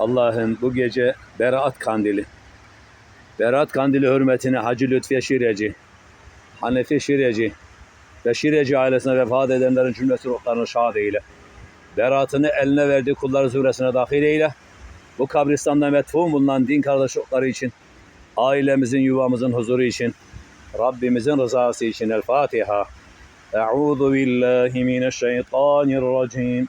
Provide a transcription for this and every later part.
Allah'ım bu gece Berat Kandili. Berat Kandili hürmetine Hacı Lütfiye Şireci, Hanefi Şireci ve Şireci ailesine vefat edenlerin cümlesi ruhlarını şad eyle. Beratını eline verdiği kulları zürresine dahil eyle. Bu kabristanda metfun bulunan din kardeşlikleri için, ailemizin, yuvamızın huzuru için, Rabbimizin rızası için El Fatiha. Euzu billahi mineşşeytanirracim.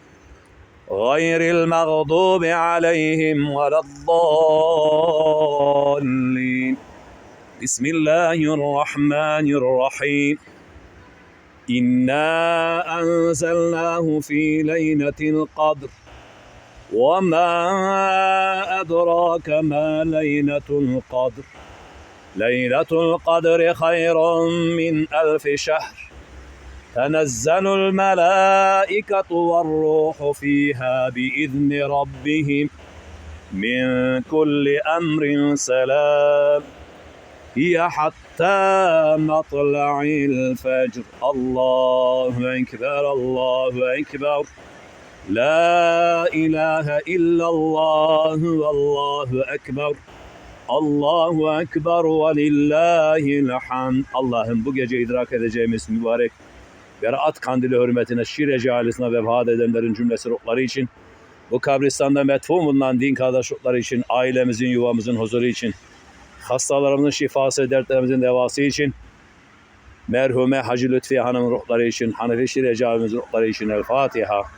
غير المغضوب عليهم ولا الضالين. بسم الله الرحمن الرحيم. إنا أنزلناه في ليلة القدر. وما أدراك ما ليلة القدر. ليلة القدر خير من ألف شهر. تنزل الملائكة والروح فيها بإذن ربهم من كل أمر سلام هي حتى مطلع الفجر الله أكبر الله أكبر لا إله إلا الله والله أكبر Allahu Ekber ve lillahil hamd. Allah'ım bu gece idrak edeceğimiz mübarek Berat kandili hürmetine Şireci ailesine vefat edenlerin cümlesi ruhları için bu kabristanda metfun bulunan din kardeşlikleri için, ailemizin, yuvamızın huzuru için, hastalarımızın şifası, dertlerimizin devası için, merhume Hacı Lütfiye Hanım'ın ruhları için, Hanefi Şireci abimizin ruhları için El Fatiha.